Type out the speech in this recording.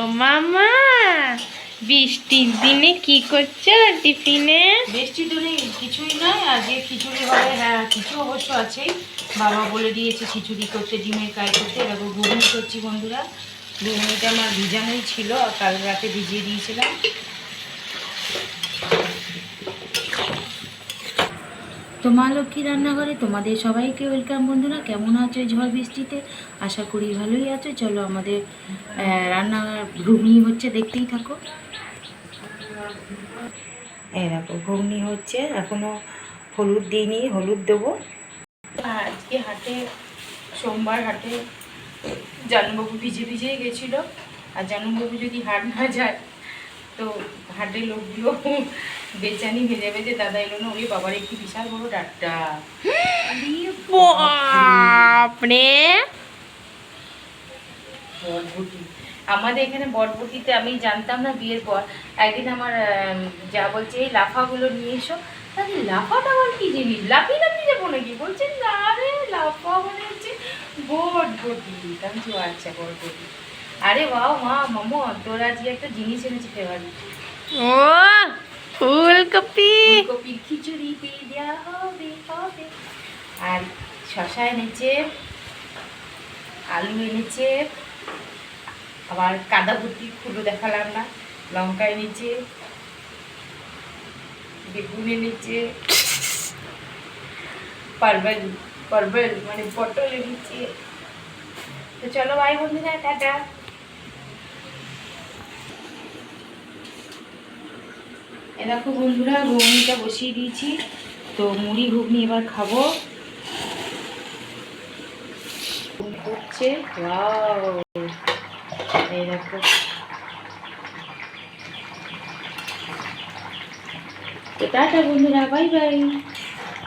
ও মামা, বৃষ্টির দিনে কি করছ টিফিনে? বৃষ্টি দিনে কিছুই নয়, আজকে খিচুড়ি হবে হ্যাঁ কিছু অবশ্য আছেই। বাবা বলে দিয়েছে খিচুড়ি করতে, ডিমের কাজ করতে এরকম ঘুগনি করছি বন্ধুরা। ঘুগনিটা আমার ভিজানোই ছিল আর কাল রাতে ভিজিয়ে দিয়েছিলাম। তো মা লক্ষ্মী রান্নাঘরে তোমাদের সবাইকে ওয়েলকাম বন্ধুরা, কেমন আছো ঝড় বৃষ্টিতে? আশা করি ভালোই আছো। চলো আমাদের রান্না ঘুগনি হচ্ছে, দেখতেই থাকো। এই দেখো, ঘুগনি হচ্ছে, এখনও হলুদ দিইনি, হলুদ দেবো। আজকে হাটে, সোমবার হাটে জানুবাবু ভিজে ভিজেই গেছিল। আর জানুবাবু যদি হাট না যায়, তো হাটে লোকগুলো বেচানি ভেজে ভেজে দাদা এলো না ওই বাবার একটি বিশাল বড় ডাক্তার বাপরে। বরবটি। আমাদের এখানে বরবটিতে আমি জানতাম না বিয়ের পর। একদিন আমার যা বলছে এই লাফাগুলো নিয়ে এসো। তাহলে লাফাটা আবার কি জিনিস? লাফি লাফি যাব নাকি? বলছেন না রে লাফা মানে হচ্ছে বরবটি। আমি আচ্ছা বরবটি। আরে বাও মা মামো তোর আজকে একটা জিনিস এনেছি ফেভারিট ও, ফুলকপি। ফুলকপির খিচুড়ি পেয়ে দেওয়া হবে আর শশা এনেছে আলু এনেছে, আবার কাদা ভর্তি ফুলও দেখালাম না, লঙ্কা এনেছে, বেগুন এনেছে, পারবেল পারবেল মানে পটল এনেছে। তো চলো ভাই বন্ধুরা, টাটা। দেখো বন্ধুরা, ঘুগনিটা বসিয়ে দিয়েছি। তো মুড়ি, ঘুগনি এবার খাব। হচ্ছে তো টাটা বন্ধুরা, বাই বাই।